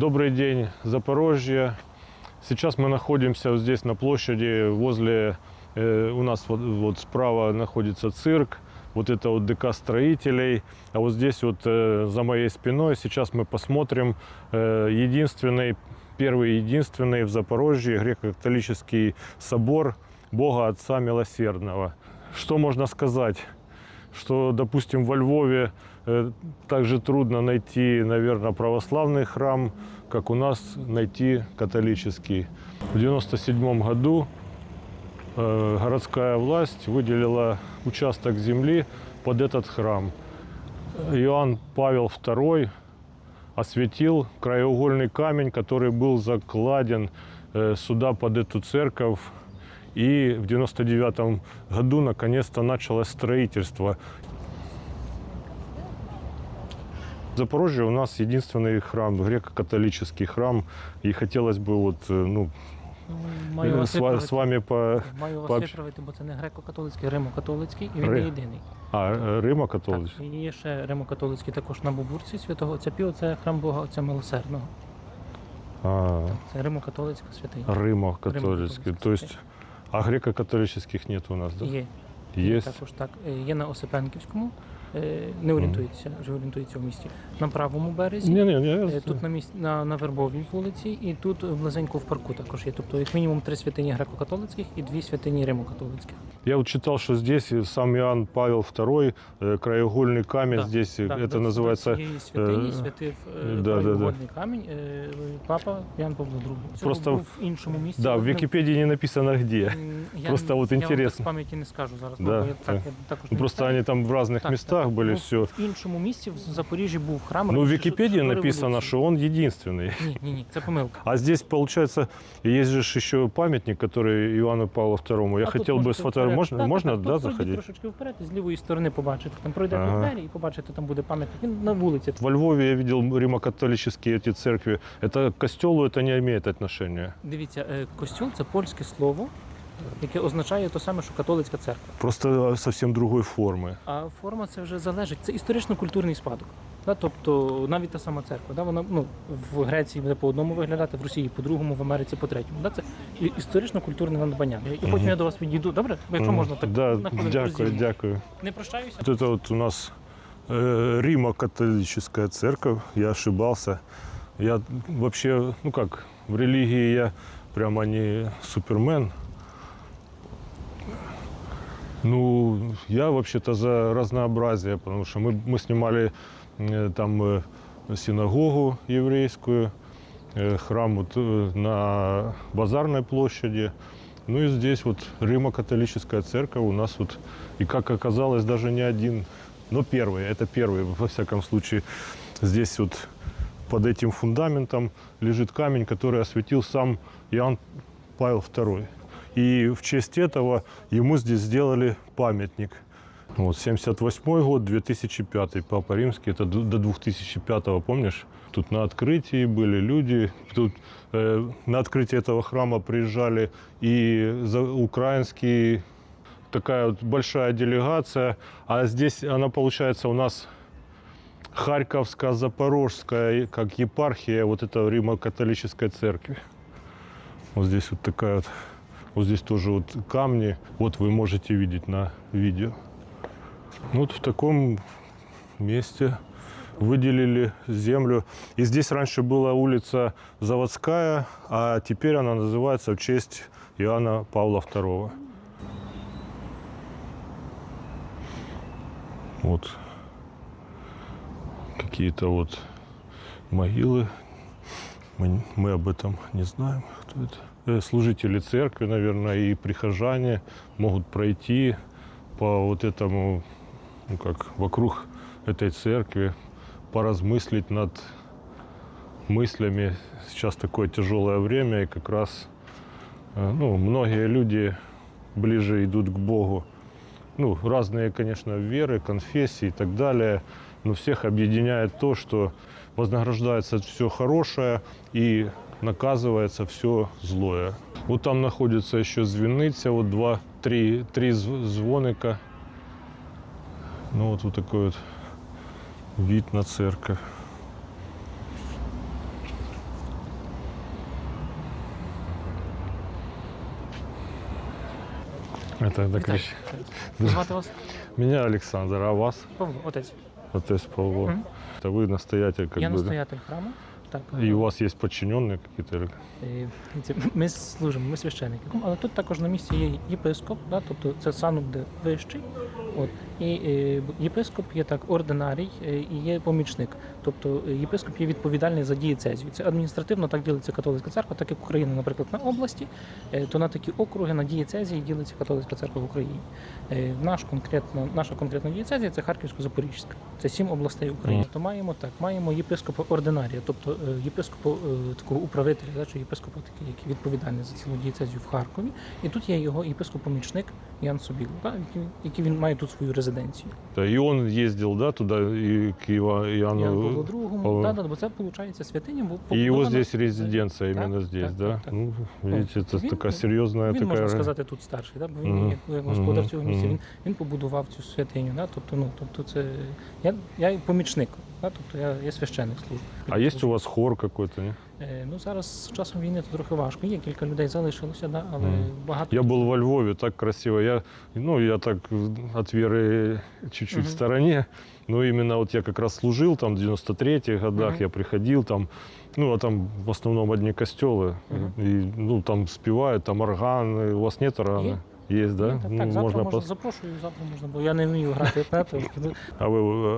Добрый день, Запорожье. Сейчас мы находимся здесь на площади возле, э, у нас вот, вот справа находится цирк, вот это вот ДК строителей, а вот здесь вот э, за моей спиной сейчас мы посмотрим э, единственный, первый единственный в Запорожье греко-католический собор Бога Отца Милосердного. Что можно сказать? что, допустим, во Львове также трудно найти, наверное, православный храм, как у нас найти католический. В 1997 году э, городская власть выделила участок земли под этот храм. Иоанн Павел II осветил краеугольный камень, который был закладен э, сюда под эту церковь и в 99 году наконец-то началось строительство. Запорожье у нас единственный храм, греко-католический храм. И хотелось бы вот, э, ну, Маю вас с, ва- виправити. с вами по... Маю вас пообщ- виправити, бо це не греко-католицький, а римо-католицький, і він Ри- не єдиний. А, э, Рима Так, католицький? і є ще римо-католицький також на Бобурці святого Отця Піо, це храм Бога Отця Милосердного. А, Це римо-католицька святиня. Рима католический. Римо-католицький, То есть, а греко-католических нет у нас, да? Є. Есть. Також так. Е, Є на Осипенківському, е, не орієнтується, вже орієнтується в місті. На правому березі. Не, не, не. Е, Тут на місці на, на Вербовій вулиці, і тут близенько в парку також є. Тобто, як мінімум, три святині греко-католицьких і дві святині римо-католицьких. Я вот читал, что здесь сам Иоанн Павел II, э, краеугольный камень Да, здесь, э, Так, это до- называется... до цієї святині е, святив е, да, да, да. краєугольний камінь е, папа Ян Павло II. Це Просто був в іншому місці. Да, в Не- Википедии не написано где. М, я, Просто от Я вам так інтересно. з пам'яті не скажу зараз, Да, бо я, так, так. я також Ну, не просто пам'ятаю. они там в разных Так, местах так. были, Ну, все. В іншому місці в Запоріжжі був храм. Ну, в раніше Википедии до написано, революції. что он единственный. Ні, ні, ні, це помилка. А здесь, получается, есть же ж еще памятник, который Ивану Павлу II. Я А тут хотел бы можете сфотографировать. вперед. Можно, Так, можно так, да, тут пройдіть заходить? трошечки вперед, і з лівої сторони побачите. Там пройдете Ага. двері і побачите, там буде пам'ятник. Він на вулиці. Во Львове я видел римо-католические эти церкви. Это к костелу это не имеет отношения. Дивіться, е, костюл це польське слово, яке означає те саме, що католицька церква. Просто совсем другой формы. А форма це вже залежить. Це історично-культурний спадок. Да? Тобто навіть та сама церква. Да? Вона ну, в Греції буде по одному виглядати, в Росії по другому, в Америці по третьому. Да? Це і- історично-культурне надбання. І потім Мгм. я до вас підійду. Добре? Якщо М, можна так Да, на хвилинку дякую, розділимо. дякую. Не прощаюся. Вот это вот у нас э, Римо-католическая церковь. Я ошибался. Я вообще, ну как, в религии я прямо не супермен. Ну, я вообще-то за разнообразие, потому что мы, мы снимали э, там э, синагогу еврейскую, э, храм вот на Базарной площади. Ну и здесь вот Римо-католическая церковь у нас вот, и как оказалось, даже не один, но первый, это первый, во всяком случае. Здесь вот под этим фундаментом лежит камень, который осветил сам Иоанн Павел II. И в честь этого ему здесь сделали памятник. Вот, 78 год, 2005 Папа Римский, это до до 2005 помнишь? Тут на открытии были люди, тут э, на открытие этого храма приезжали и за- украинские, такая вот большая делегация, а здесь она получается у нас Харьковская, Запорожская, как епархия вот этого Римо-католической церкви. Вот здесь вот такая вот, вот здесь тоже вот камни, вот вы можете видеть на видео. Вот в таком месте выделили землю. И здесь раньше была улица Заводская, а теперь она называется в честь Иоанна Павла II. Вот какие-то вот могилы. Мы, мы об этом не знаем, кто это. Э, Служители церкви, наверное, и прихожане могут пройти по вот этому, ну как, вокруг этой церкви, поразмыслить над мыслями. Сейчас такое тяжелое время, и как раз э, ну, многие люди ближе идут к Богу. Ну, разные, конечно, веры, конфессии и так далее. Но всех объединяет то, что вознаграждается все хорошее и наказывается все злое. Вот там находится еще звеница, вот два, три, три звоника. Ну вот вот такой вот вид на церковь. Это, это Вітаю. Вас? Меня Александр, а вас? Вот отець. Вот Павло. Угу. Это вы настоятель как Я бы. настоятель храма. Так. И у вас подчиненные какие-то? или- Е, Ми служимо, ми священники. Але тут також на місці є єпископ, да, тобто це сану буде вищий. От. І е, єпископ є так ординарій е, і є помічник. Тобто єпископ є відповідальний за дієцезію. Це адміністративно так ділиться католицька церква, так як Україна, наприклад, на області, то на такі округи на дієцезії ділиться католицька церква в Україні. Наш конкретно, наша конкретна дієцезія це Харківсько-Запорізька. Це сім областей України. Мгм. То маємо так, маємо єпископа ординарія, тобто е, єпископа е, такого управителя, да, чи єпископа такий, який відповідальний за цілу дієцезію в Харкові. І тут є його єпископ-помічник Ян Собіл, да, який, який він має тут свою резиденцію. Да, И он ездил, да, туда, и к Ива- Иоанну. Ян Павло II, Павло. да, да, бо це виходить святиня, бо его побудована- здесь резиденция Так, именно здесь, так, да? так, так. Ну, видите, это Він- такая серьезная Він такая... можна сказати тут старший, да? бо він Мгм. як, як господар цього місця. Він, він побудував цю святиню. Да? Тобто, ну, тобто це я, я помічник, да? тобто я, я священник служу. А есть у вас хор какой-то, не? Е, Ну зараз з часом війни то трохи важко. Є кілька людей залишилося, да, але Мгм. багато Я был во Львове, так красиво. Я, ну, я так от веры чуть-чуть Мгм. в стороне. Но именно вот я как раз служил там в 93-х годах, Мгм. я приходил там, ну, а там в основном одни костелы. Мгм. И, ну, там спевают, там органы. У вас нет органа? Есть, да? Ні, так, Ну, так, завтра можно можна, пос- запрошую, завтра можна, бо я не вмію грати. да, то, ну, а, вы,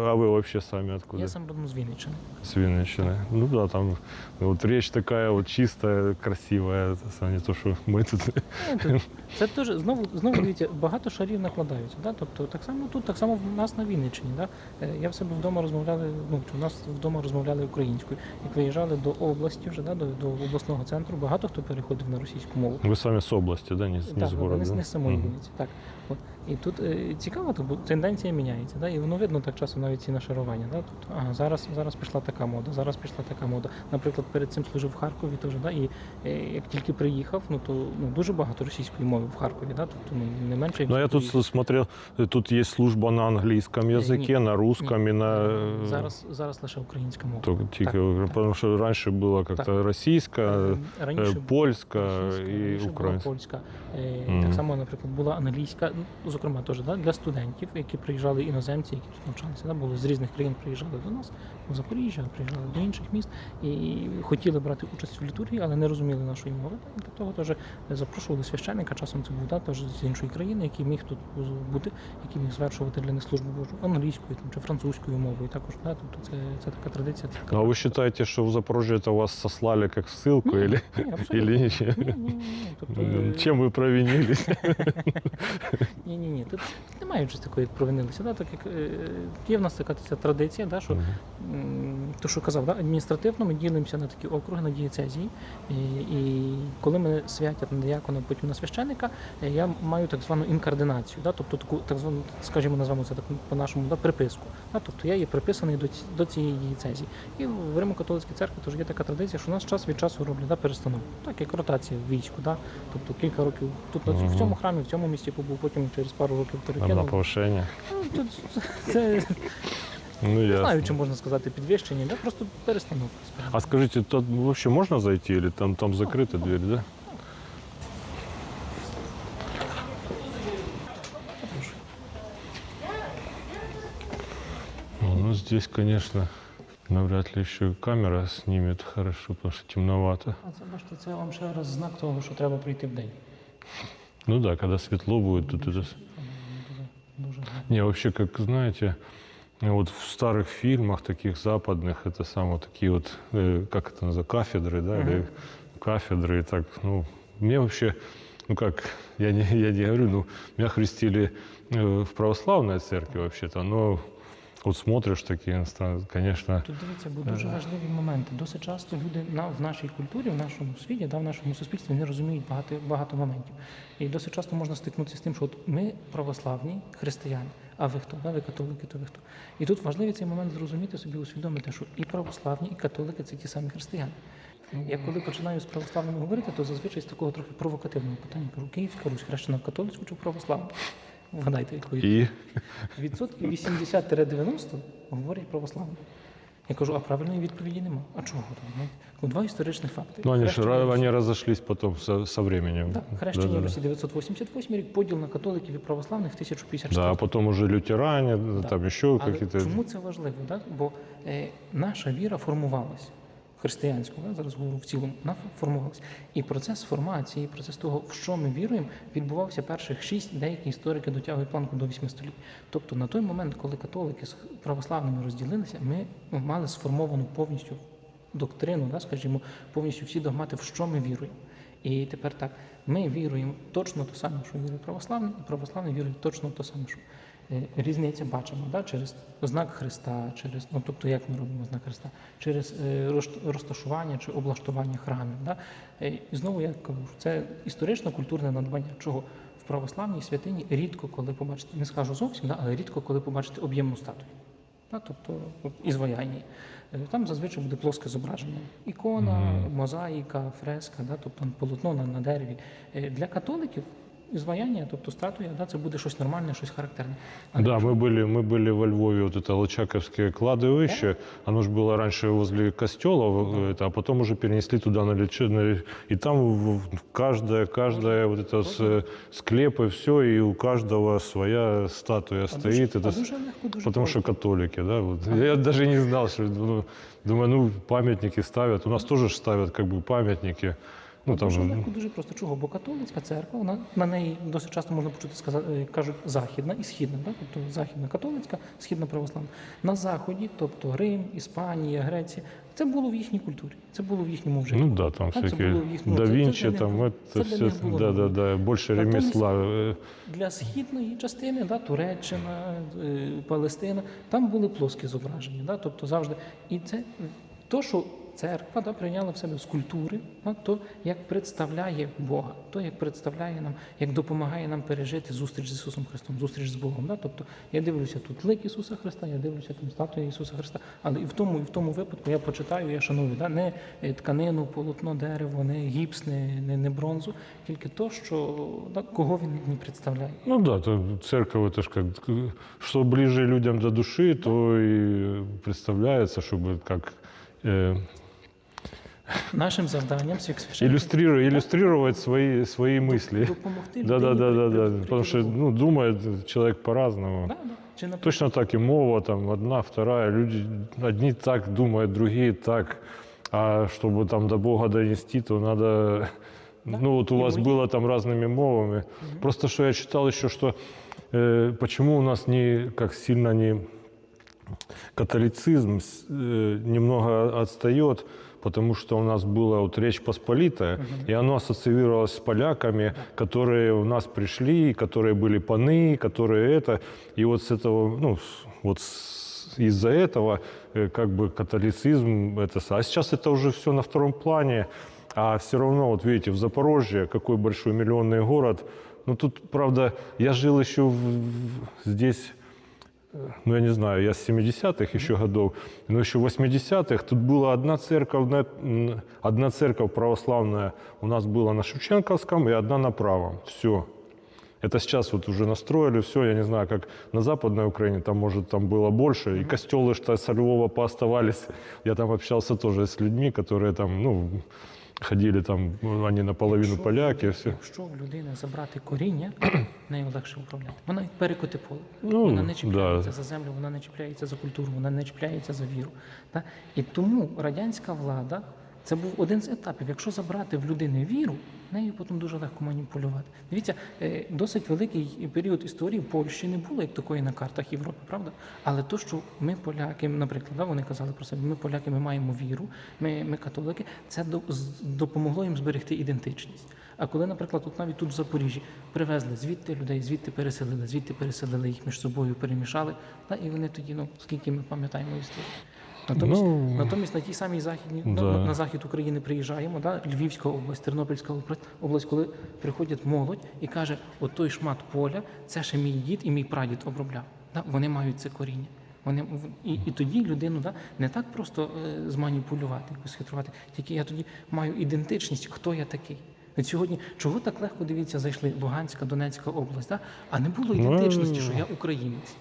а вы вообще сами откуда? я сам родом з Вінниччини. С Винниччины. Ну да, там вот речь такая вот чистая, красивая. Это не то, что мы тут. Ні, то- Це теж знову знову дивіться, багато шарів накладаються. Да? Тобто так само тут, так само в нас на Вінниччині. Да? Е, Я в себе вдома розмовляли, ну чи в нас вдома розмовляли українською. Як виїжджали до області, вже да, до, до обласного центру, багато хто переходив на російську мову. Вы сами с области, да, не, с- не Так, с ну, города? не, з- да? не з Мгм. Вінниці. Так От. І тут е, цікаво, то, бо тенденція міняється. Да? І воно видно так часом навіть ці нашарування. Да? Тобто, ага, зараз, зараз пішла така мода, зараз пішла така мода. Наприклад, перед цим служив в Харкові теж, да? і е, як тільки приїхав, ну то ну, дуже багато російської мови в Харкові, да? тобто ну, не менше. Ну, я тут російської. с- смотрел, э, тут есть служба на английском языке, на русском и на... э, Зараз, зараз лише українська мова. Только тільки, так, потому что раньше было как-то российская, Е, э, Раніше польская російська, и раніше була украинская. польська. Е, Мгм. Так само, наприклад, була англійська, ну, зокрема, теж да, для студентів, які приїжджали іноземці, які тут навчалися. Да, були з різних країн приїжджали до нас, в Запоріжжя, приїжджали до інших міст і хотіли брати участь в літургії, але не розуміли нашої мови. І для того теж запрошували священника, часом це був да, теж з іншої країни, який міг тут бути, який міг звершувати для них службу Божу англійською там, чи французькою мовою. Також да, тобто це, це така традиція. Це така Ну, а вы считаете, что в Запорожье это вас сослали как ссылку Ні, или, ні, абсолютно. или Ні, ничего? ні, ні, ні. Тобто, е, Чем вы провинились? Ні, ні, ні. Тут немає щось такої, як провинилися. Да? Так як е, є в нас така ця традиція, да, що м, то, що казав, да, адміністративно ми ділимося на такі округи, на дієцезії. І, і коли мене святять на диякона, потім на священника, е, я маю так звану інкардинацію, да, тобто таку так звану, скажімо, назвемо це так по-нашому, да, приписку. Да, тобто я є приписаний до, до цієї дієцезії. І в Римо-католицькій церкві теж є така традиція, що у нас час від часу роблять да, перестановку. Так, як ротація в війську. Да? Тобто кілька років тут цю- в цьому храмі, в цьому місті побув, потім через пару років Там на перекинув. Ну, тут це Ну, не знаю, ясно. чи можна сказати підвищення, да? просто перестановка. А скажите, тут вообще можно зайти или там, там закрыта дверь, да? Прошу. Ну, здесь, конечно, навряд ли еще камера снимет хорошо, потому что темновато. А це бачите, це вам ще раз знак того, що треба прийти в день. Ну да, когда светло будет, тут это... дуже гарно. Не, вообще, как знаете, вот в старых фильмах таких западных, это самые такие вот, э, как это называется, кафедры, да, или кафедры, и так, ну, мне вообще, ну как, я не, я не говорю, ну, меня хрестили э, в православной церкви вообще-то, но смотришь такие инстанции, конечно, Тут дивіться, бо дуже важливі моменти. Досить часто люди на, в нашій культурі, в нашому світі, да, в нашому суспільстві не розуміють багато, багато моментів. І досить часто можна стикнутися з тим, що от ми православні християни, а ви хто? Да, ви католики, то ви хто? І тут важливий цей момент зрозуміти собі, усвідомити, що і православні, і католики це ті самі християни. Я коли починаю з православними говорити, то зазвичай з такого трохи провокативного питання кажу, Київська Русь хрещена в католицьку чи в православну? Вгадайте відповідь. и Відсотків 80-90 говорять православно. Я кажу, а правильної відповіді нема. А чого там? Ну, Два історичних факти. Ну, они, же, Хрещення ра- Русі- они потом со, со временем. Так, хрещення Да-да-да. Русі 988 рік, поділ на католиків і православних 1054 Да, а потом уже лютеране, Да. там Але какие-то... чому це важливо? Так? Бо е, наша віра формувалася. Християнську, да? зараз говорю в цілому, вона формувалася. І процес формації, процес того, в що ми віруємо, відбувався перших шість, деякі історики дотягують планку до вісьми століть. Тобто на той момент, коли католики з православними розділилися, ми мали сформовану повністю доктрину, да, скажімо, повністю всі догмати, в що ми віруємо. І тепер так, ми віруємо точно те саме, що вірує православний, і православний вірує точно те саме, що Е, різниця бачимо да, через знак Христа, через, ну, тобто як ми робимо знак Христа, через е, розташування чи облаштування храмів. Да. Е, І знову я кажу, це історично-культурне надбання, чого в православній святині рідко коли побачите, не скажу зовсім, да, але рідко коли побачите об'ємну статую. Да, тобто. Е, Там зазвичай буде плоске зображення. Ікона, мозаїка, фреска, да, тобто полотно на, на дереві. Для католиків ізваяння, тобто статуя, да, це буде щось нормальне, щось характерне. А Да, мы были, мы были во Львове, вот это Лычаковское кладбище, оно же было раньше возле костела, в- это, а потом уже перенесли туда на лечебное, и там в- в- каждая, каждая вот это с, склепы, все, и у каждого своя статуя А стоит, дуже- это а с- дуже легко, дуже потому просто. что католики, да, вот. Я даже не знал, что, ну, думаю, ну, памятники ставят, у нас тоже ж ставят как бы памятники, ну, там, Дуже легко, дуже просто. Чого? Бо католицька церква, вона на неї досить часто можна почути сказати, кажуть західна і східна, да? тобто західна католицька, східна православна. На заході, тобто Рим, Іспанія, Греція, це було в їхній культурі, це було в їхньому вжитку. ну да, там А, це всякие було в їхньому- да це- це для там це для все, да, да, да, больше ремесла. э, Для східної частини, да, Туреччина, е, Палестина, там були плоскі зображення. Да, тобто завжди. І це то, що церква да, прийняла в себе з культури, да, то як представляє Бога, то як представляє нам, як допомагає нам пережити зустріч з Ісусом Христом, зустріч з Богом. Да? Тобто я дивлюся тут лик Ісуса Христа, я дивлюся там статую Ісуса Христа, але і в тому, і в тому випадку я почитаю, я шаную да? не е, тканину, полотно, дерево, не гіпс, не, не, не бронзу, тільки то, що да, кого він мені представляє. Ну да, то церковь это ж как, что ближе людям до души, то и представляется, чтобы как э, Нашим завданням всіх священників иллюстрировать, иллюстрировать свои, свои мысли. допомогти Да, да, людині да, да, при- да. при- Потому что прийти до ну, думает человек по-разному. Бога. Да, да. Чи, наприклад, Точно так и мова, там одна, вторая. Люди одни так думают, другие так. А чтобы там до Бога донести, то надо. Ну вот у И вас мы- было там разными мовами. Просто что я читал еще, что э, почему у нас не как сильно не католицизм с- э, немного отстает, потому что у нас была вот Речь Посполитая, и оно ассоциировалось с поляками, которые у нас пришли, которые были паны, которые это. И вот с этого, ну, с- вот с- из-за этого э, как бы католицизм, это, с- а сейчас это уже все на втором плане, а все равно, вот видите, в Запорожье, какой большой миллионный город, ну тут, правда, я жил еще в- в- здесь ну, я не знаю, я с 70-х еще годов, но еще в 80-х тут была одна церковь, на- м, одна церковь православная у нас была на Шевченковском и одна на правом. Все. Это сейчас вот уже настроили все, я не знаю, как на Западной Украине, там, может, там было больше, и костелы что со Львова пооставались. Я там общался тоже с людьми, которые там, ну, ходили там, вони наполовину якщо поляки, все. Якщо в людини забрати коріння, нею легше управляти. Вона як перекоти поле. Ну, вона не чіпляється да. за землю, вона не чіпляється за культуру, вона не чіпляється за віру. Так? І тому радянська влада це був один з етапів. Якщо забрати в людини віру, нею потім дуже легко маніпулювати. Дивіться, е, досить великий період історії в Польщі не було як такої на картах Європи, правда? Але то, що ми поляки, наприклад, вони казали про себе, ми поляки, ми маємо віру, ми, ми католики, це до- допомогло їм зберегти ідентичність. А коли, наприклад, от навіть тут в Запоріжжі привезли звідти людей, звідти переселили, звідти переселили їх між собою, перемішали, та, і вони тоді, ну скільки ми пам'ятаємо історію. Натомість, Ну, натомість на тій самій західній на, да. на, на захід України приїжджаємо, да, Львівська область, Тернопільська область, коли приходять молодь і каже, от той шмат поля, це ще мій дід і мій прадід обробляв. Да, вони мають це коріння. Вони і, і тоді людину да, не так просто е, зманіпулювати, якось хитрувати. Тільки я тоді маю ідентичність, хто я такий. От сьогодні чого так легко дивіться, зайшли Луганська, Донецька область, да? а не було Ну, ідентичності, що я українець.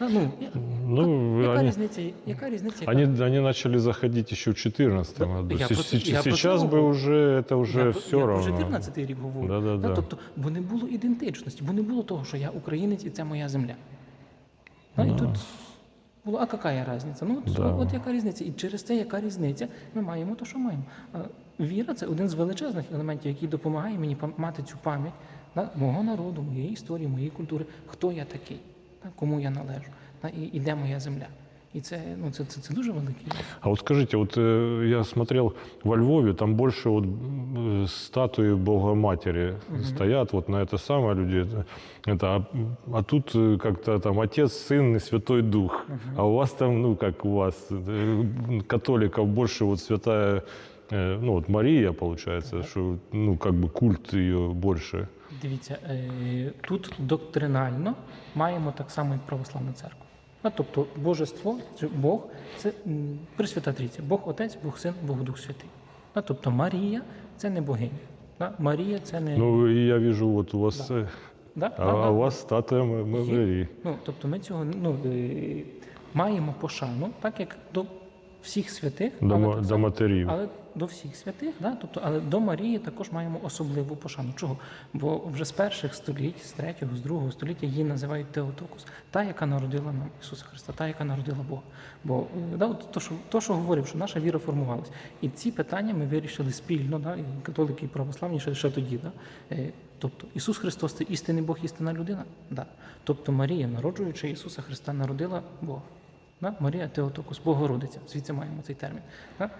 Да, Ну, я- Ну, яка они, різниця? Яка різниця? Яка... они, они начали заходить еще в 2014 Да, году. я про це- я про Сейчас бы говорю. уже это уже я, все я равно. про 14 рік говорю. Да-да-да. Тобто, бо не було ідентичності, бо не було того, що я українець і це моя земля. Да, і тут було, а яка різниця? Ну, от, Да. от яка різниця? І через те, яка різниця, ми маємо те, що маємо. Віра це один з величезних елементів, який допомагає мені мати цю пам'ять да, мого народу, моєї історії, моєї культури, хто я такий, да, кому я належу, да, і, і де моя земля. І це, ну, це, це, це дуже великий. А вот скажите, вот э, я смотрел во Львове, там больше вот м, статуи Богоматери стоят, вот на это самое люди. это- Это, а, а тут э, как-то там Отец, Сын и Святой Дух. А у вас там, ну как у вас, э, католиков больше вот святая, э, ну вот Мария получается, что ну как бы культ ее больше. Дивіться, е, тут доктринально маємо так само, як православна церква. А, тобто божество, Бог це Пресвята Трійця. Бог Отець, Бог Син, Бог Дух Святий. А, тобто Марія це не богиня. Да? Марія це не. Ну я вижу вот у вас, э, да? а, да, а да. у вас статуя М- М- Є. Марии. Ну, тобто ми цього ну, е, маємо пошану, так як до всіх святих, До, але так до матерів. але до всіх святих, да? тобто, але до Марії також маємо особливу пошану. Чого? Бо вже з перших століть, з третього, з другого століття її називають Теотокус, та, яка народила нам Ісуса Христа, та, яка народила Бога. Бо е, да, от то, що, то, що говорив, що наша віра формувалась. І ці питання ми вирішили спільно, да? католики і православні ще, ще тоді. Да? Е, Тобто Ісус Христос це істинний Бог, істинна людина. Да. Тобто Марія, народжуючи Ісуса Христа, народила Бога. Да? Марія Теотокус, Богородиця, звідси маємо цей термін. Да?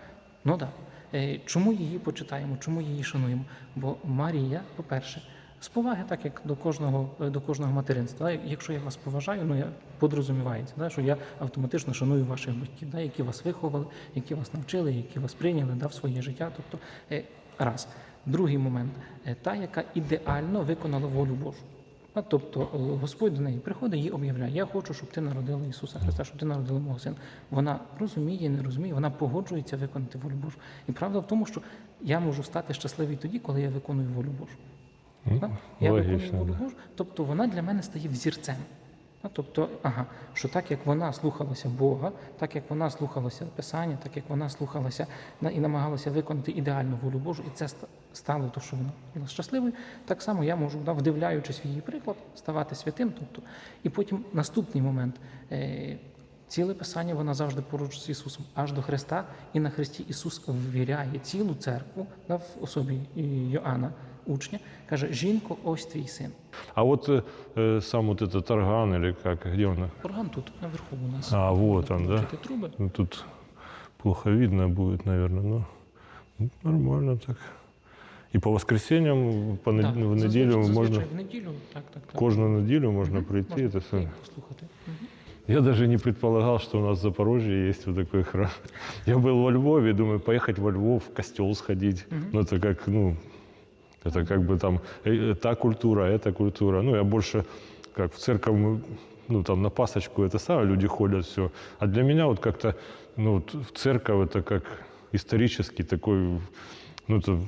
Ну да. Е, Чому її почитаємо, чому її шануємо? Бо Марія, по-перше, з поваги, так як до кожного, е, до кожного материнства. Якщо я вас поважаю, ну я подрозумівається, да? що я автоматично шаную ваших батьків, да? які вас виховали, які вас навчили, які вас прийняли да? в своє життя. Тобто, е, раз. Другий момент та, яка ідеально виконала волю Божу. А, тобто е, Господь до неї приходить і об'являє: Я хочу, щоб ти народила Ісуса Христа, щоб ти народила мого сина. Вона розуміє, не розуміє, вона погоджується виконати волю Божу. І правда в тому, що я можу стати щасливий тоді, коли я виконую волю Божу. Так? Я виконую волю да. Божу, тобто вона для мене стає взірцем. А, Тобто, ага, що так як вона слухалася Бога, так як вона слухалася Писання, так як вона слухалася і намагалася виконати ідеальну волю Божу, і це ста- стало то, що вона була щасливою, так само я можу, вдивляючись в її приклад, ставати святим. Тобто, і потім наступний момент. Е, Ціле писання вона завжди поруч з Ісусом, аж до Христа, і на Христі Ісус ввіряє цілу церкву да, в особі е, Йоанна, учня, каже: Жінко, ось твій син. А вот э, э, сам вот этот орган или как, где он? Орган тут наверху у нас. А, вот он, да? Бачите, труби. Ну, тут плохо видно будет, наверное, но ну, нормально так. И по воскресеньям, по нед- Так, в зазвичай- неділю зазвичай можна, в неділю, так, так, так. кожну неділю можна Мгм, прийти. можна это прийти все. і послухати. Мгм. Я даже не предполагал, что у нас в Запорожье есть вот такой храм. Я был во Львове, думаю, поехать во Львов, в костел сходить. Ну, это как, ну, это как бы там э, та культура, эта культура. Ну, я больше как в церковь, ну, там на пасочку это самое, люди ходят, все. А для меня вот как-то, ну, вот в церковь это как исторический такой, ну, это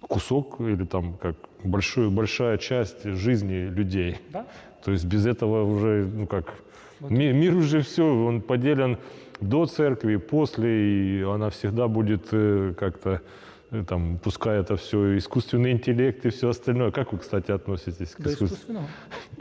кусок или там как большой, большая часть жизни людей. Да? То есть без этого уже, ну как, ми- мир уже все, он поделен до церкви, после, и она всегда будет э, как-то, э, там, пускай это все искусственный интеллект и все остальное. Как вы, кстати, относитесь к До искусству? іскусственного.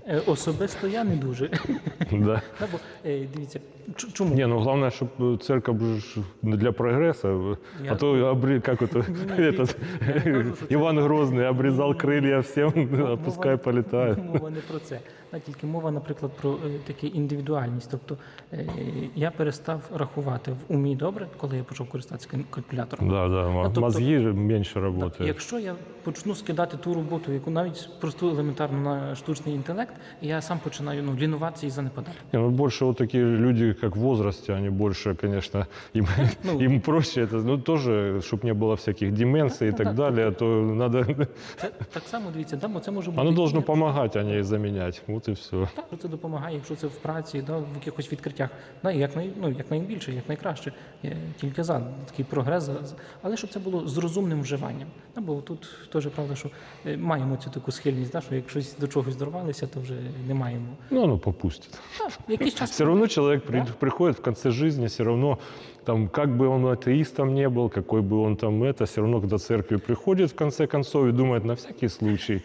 Е, Особисто я не дуже. Да. Да, бо, е, дивіться, ч- чому? Не, ну главное, чтобы церковь же для прогресса, э, Я- а то обре- как это, Не-не, этот я не кажу, що це- Иван Грозный обрезал крылья всем, Мова- а пускай полетают. Мова не про це. А тільки мова, наприклад, про е, таку індивідуальність. Тобто е, я перестав рахувати в умі добре, коли я почав користуватися каль- калькулятором. Да, да, м- тобто- мозги же меньше Так, работают. якщо я почну скидати ту роботу, яку навіть просту елементарну на штучний інтелект, я сам починаю ну, лінуватися і занепадати. Не, ну больше вот такие люди, как в возрасте, они больше, конечно, им, Ну. им проще это, ну тоже, чтобы не было всяких деменций и Ну, так да, далее, то надо, Це так само дивіться, да, бо це може бути оно должно і- помогать, а не заменять. Вот и все. Так, це допомагає, якщо це в праці, да, в якихось відкриттях. Да, як, най, ну, як найбільше, як найкраще. Я тільки за такий прогрес. Але щоб це було з розумним вживанням. Да, бо тут теж правда, що е, маємо цю таку схильність, да, що якщо до чогось дорвалися, то вже не маємо. Ну, оно попустит. Так, якийсь час Все человек при- Да. приходит в конце жизни, все равно, там, как бы он атеистом не был, какой бы он там это, все равно, когда церкви приходит в конце концов и думает на всякий случай.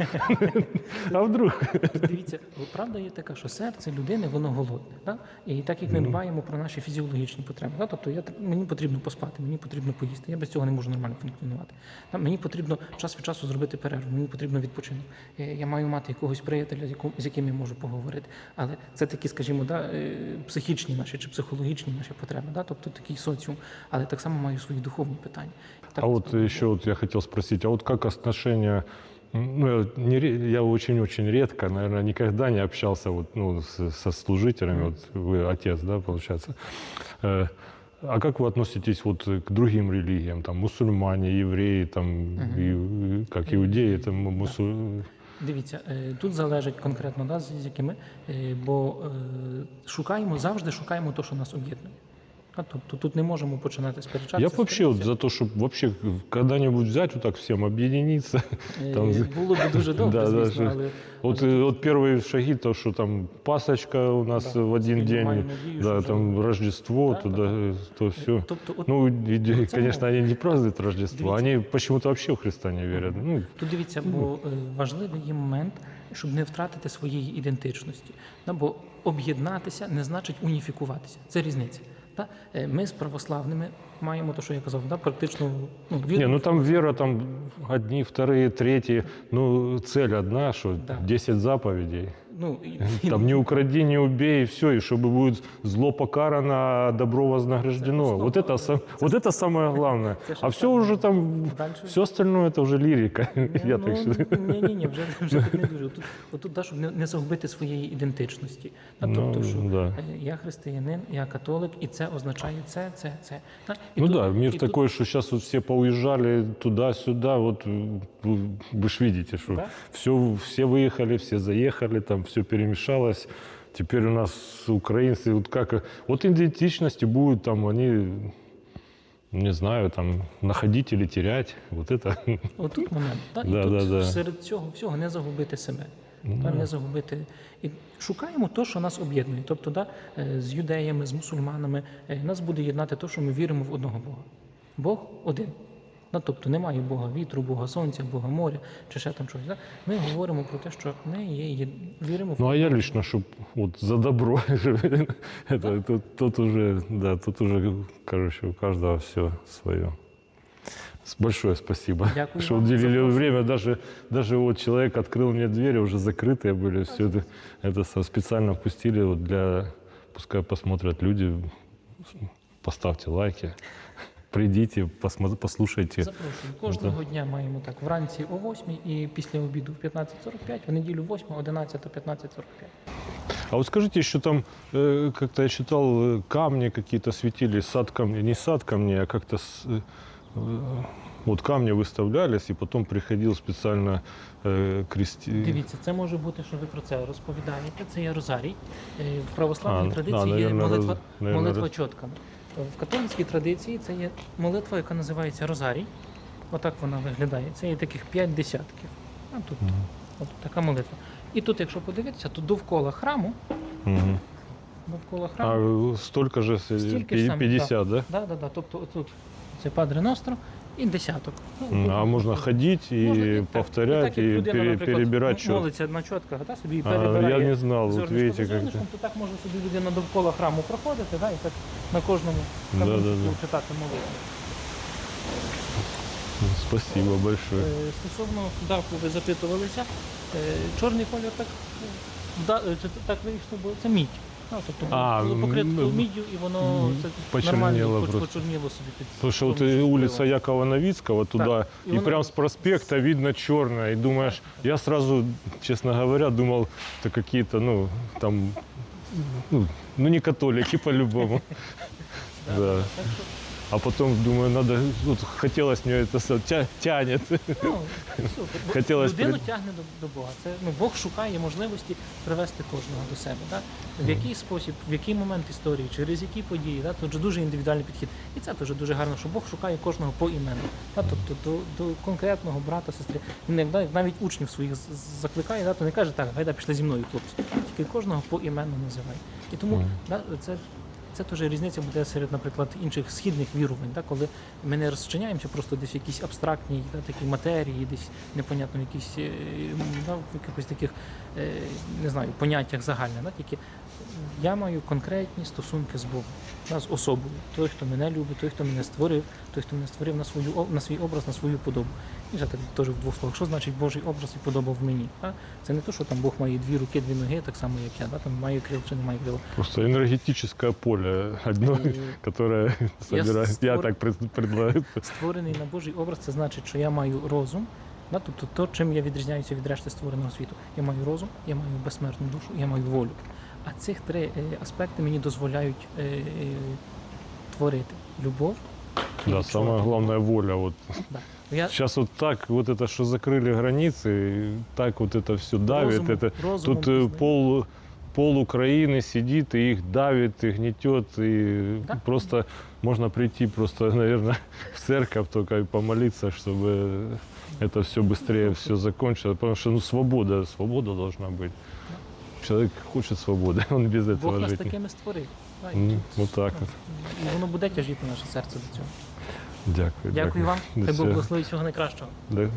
А вдруг? Дивіться, от правда є така, що серце людини воно голодне. Да? І так як ми дбаємо про наші фізіологічні потреби, да? тобто я, тр- мені потрібно поспати, мені потрібно поїсти, я без цього не можу нормально функціонувати. Да? Мені потрібно час від часу зробити перерву, мені потрібно відпочинок. Е, Я маю мати якогось приятеля, з яким, з яким я можу поговорити. Але це такі, скажімо, да, е, психічні наші чи психологічні наші потреби, да? тобто такий соціум, але так само маю свої духовні питання. Так, А вот еще вот я хотел спросить, а вот как отношения, м, ну, я, не ре- я очень-очень редко, наверное, никогда не общался вот, ну, с- со служителями, вот вы отец, да, получается. Э, А как вы относитесь вот к другим религиям, там, мусульмане, евреи, там, и- и как иудеи, там, мусу- Дивіться, е, тут залежить конкретно да, з з якими, е, бо е, шукаємо завжди шукаємо те, що нас об'єднує. А, Тобто тут не можемо починати сперечатися. Я б вообще вот сперечатися. за то, чтобы вообще когда-нибудь взять вот так всем объединиться. Е, там- Було б дуже добре, Да, да, звісно, що- але Вот, э, вот первые шаги, то, что там пасочка у нас Да, в один спільно день, маємо надію, да, що там вже- Рождество, Да, туда, э, то все. тобто, от, Ну, и- и, Вот конечно, это- они не празднуют Рождество, Дивіться. они почему-то вообще в Христа не верят. Ну, Тут дивіться, бо е, важливий є момент, щоб не втратити своєї ідентичності. Да, бо об'єднатися не значить уніфікуватися. Це різниця. Да? Е, Ми з православними маємо те, що я казав, да, практично ну, віру Ні, ну там віра, там одні, вторі, треті. ну цель одна, що Да. 10 заповедей. ну, і- Там не укради, не убей, и все, и чтобы будет зло покарано, а добро вознаграждено. основа. Вот это, сам- вот это самое главное. Це ж А все саме уже там, Дальше. все остальное это уже лирика. Я так считаю. Ні, ні, ні, вже, вже тут не дуже. Тут, отут, да, щоб не, не загубити своєї ідентичності. Да, Ну, тобто, що да. е, я християнин, я католик, і це означає це, це, це. Да? І Ну тут- да, мир і тут- такой, что сейчас вот все поуезжали туда-сюда, вот э, вы, вы ж видите, что Да. все, все выехали, все заехали, там все перемешалось. Теперь у нас украинцы, вот как, вот идентичности будут там, они, не знаю, там, находить или терять, вот это. Отут момент. Да? І Да, тут да, да. серед цього всього не загубити себе. Ну Та, не загубити. І шукаємо те, що нас об'єднує. Тобто, да, е, з юдеями, з мусульманами е, нас буде єднати те, що ми віримо в одного Бога. Бог один. Ну, тобто немає Бога вітру, Бога сонця, Бога моря чи ще там щось. Да? Ми говоримо про те, що ми є, є віримо в Ну а я лично, чтоб вот за добро, это, тут, тут уже, да, тут уже, короче, у каждого все свое. Большое спасибо, Дякую что вам за уделили вопрос. время. Даже, даже вот человек открыл мне двери, уже закрытые были. Все это, это со- специально пустили вот для, пускай посмотрят люди. Поставьте лайки, придите, посмо- послушайте. Запрошую. Кожного дня маємо так вранці о 8 і після обіду в 15.45, в неділю 8, 11, 15.45. А вот скажите, еще там э, как-то я читал, э, камни какие-то светили, сад камней, не сад камней, а как-то с- э, э, вот камни выставлялись, и потом приходил специально э, крести. Дивіться, це може бути, що ви про це розповідаєте. Це є розарій. Е, В православній А, традиції да, є наверно, молитва, роз- наверно, молитва роз- чотками. В католицькій традиції це є молитва, яка називається розарій. Отак вона виглядає. Це є таких п'ять десятків. А тут от така молитва. І тут, якщо подивитися, то довкола храму, Мгм. довкола храму. А столько Стільки ж саме, 50, да? Да, да, да. Тобто тут це Падре Ностро і десяток. Ну, А Можна і так. повторять, І так, як людина, пере- наприклад, перебирать молиться на чотках, да, собі і А, перебирає. я не вот зернишко видите, за как то так може собі людина довкола храму проходити, да, і так на кожному Да, да, да. читати молитву. Спасибо большое. Е, Стосовно даху ви запитувалися, е, чорний колір так, е, так вийшло, бо це мідь. Ну, тобто А, було покрито міддю і воно це нормально поч- просто. почорніло собі під Потому что вот що улица. Якова Новицкого туда, и и, оно- прям с проспекта видно черное, и думаешь, я сразу, честно говоря, думал, это какие-то, ну, там, ну, ну, не католики по-любому. Да. Так що а потом думаю, надо, вот хотелось мне это тя- тянет. Ну, супер. Бо Хотілось Людину при- тягне до, до Бога. Це ну, Бог шукає можливості привести кожного до себе. Да? В який спосіб, в який момент історії, через які події. Да? Тут же дуже індивідуальний підхід. І це теж дуже гарно, що Бог шукає кожного по імену. Да? Тобто до, до конкретного брата, сестри. Він як да, навіть учнів своїх з- з- закликає, да? то не каже так, гайда пішли зі мною, хлопці. Тільки кожного по імену називає. І тому да, це. Це теж різниця буде серед, наприклад, інших східних вірувань, да, коли ми не розчиняємося просто десь в якійсь абстрактній да, такій матерії, десь непонятно в якісь е, да, в якихось таких е, не знаю, поняттях загальних. Да, тільки я маю конкретні стосунки з Богом, да, з особою. Той, хто мене любить, той, хто мене створив, той, хто мене створив на свою на свій образ, на свою подобу. І вже так теж в двох словах. Що значить Божий образ і подоба в мені? Да? Це не те, що там Бог має дві руки, дві ноги, так само як я, да? там має крил чи не має крила. Просто энергетическое поле одно, І которое собирает. Я так пред- предлагаю. створений на Божий образ, це значить, що я маю розум. Да? Тобто то, чим я відрізняюся від решти створеного світу. Я маю розум, я маю безсмертну душу, я маю волю. А цих три е, аспекти мені дозволяють е, е, творити любов. і Да, відчувати. самая главная воля. Вот Да. Я сейчас вот так вот это, что закрыли границы, и так вот это все давит. розумом- это розумом тут э, пізнаю. пол пол Украины сидит и их давит, и гнетет, и Да. просто можно прийти просто, наверное, в церковь только и помолиться, чтобы это все быстрее все закончилось, потому что ну свобода, свобода должна быть. Человек хочет свободы, он без этого Бог нас жить не такими створив. Да, і М, тут, так ну, от. І воно буде тяжіти наше серце до цього. Дякую. Дякую вам. До Хай Бог благословить всього найкращого. Да.